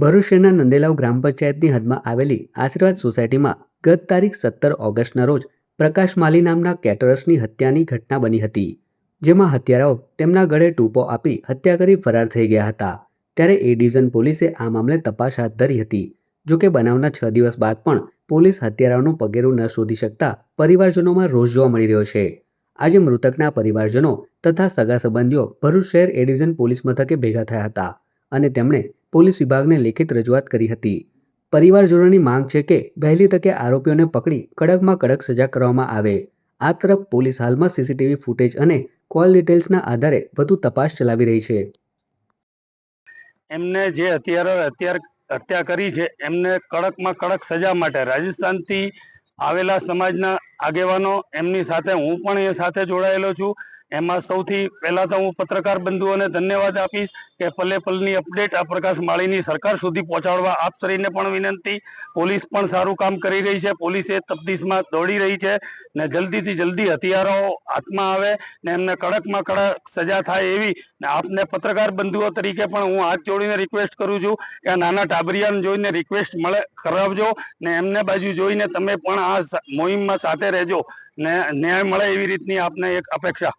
ભરૂચ શહેરના નંદેલાવ ગ્રામ પંચાયતની હદમાં આવેલી આશીર્વાદ સોસાયટીમાં ગત તારીખ સત્તર ઓગસ્ટના રોજ પ્રકાશ માલી નામના કેટરર્સની હત્યાની ઘટના બની હતી, જેમાં હત્યારાઓ તેમના ગળે ટૂંપો આપી હત્યા કરી ફરાર થઈ ગયા હતા. ત્યારે એ ડિવિઝન પોલીસે આ મામલે તપાસ હાથ ધરી હતી, જોકે બનાવના છ દિવસ બાદ પણ પોલીસ હત્યારાઓનું પગેરું ન શોધી શકતા પરિવારજનોમાં રોષ જોવા મળી રહ્યો છે. આજે મૃતકના પરિવારજનો તથા સગા સંબંધીઓ ભરૂચ શહેર એ ડિવિઝન પોલીસ મથકે ભેગા થયા હતા અને તેમણે પોલીસ વિભાગને લેખિત રજૂઆત કરી હતી. પરિવારજનોની માંગ છે કે વહેલી તકે આરોપીઓને પકડી કડકમાં કડક સજા કરવામાં આવે. આ તરફ પોલીસ હાલમાં સીસીટીવી ફૂટેજ અને કોલ ડિટેલ્સના આધારે વધુ તપાસ ચલાવી રહી છે. એમને જે હત્યારો, હત્યાર, હત્યા કરી છે, એમને કડકમાં કડક સજા માટે રાજસ્થાનથી આવેલા સમાજના આગેવાનો એમની સાથે, હું પણ એ સાથે જોડાયેલો છું. એમાં સૌથી પહેલા તો હું પત્રકાર બંધુઓને ધન્યવાદ આપીશ કે પલે પલની અપડેટ આ પ્રકાશ માળીની સરકાર સુધી પહોંચાડવા આપ શ્રીને પણ વિનંતી. પોલીસ પણ સારું કામ કરી રહી છે. પોલીસ એ તફતીશમાં દોડી રહી છે ને જલ્દીથી જલ્દી હથિયારો હાથમાં આવે ને એમને કડકમાં કડક સજા થાય એવી ને આપને પત્રકાર બંધુઓ તરીકે પણ હું હાથ જોડીને રિક્વેસ્ટ કરું છું કે નાના ટાબરિયાને જોઈને રિક્વેસ્ટ મળે, કરાવજો ને એમને બાજુ જોઈને તમે પણ આ મોહિમમાં સાથે રહેજો ને ન્યાય મળે એવી રીતની આપને એક અપેક્ષા.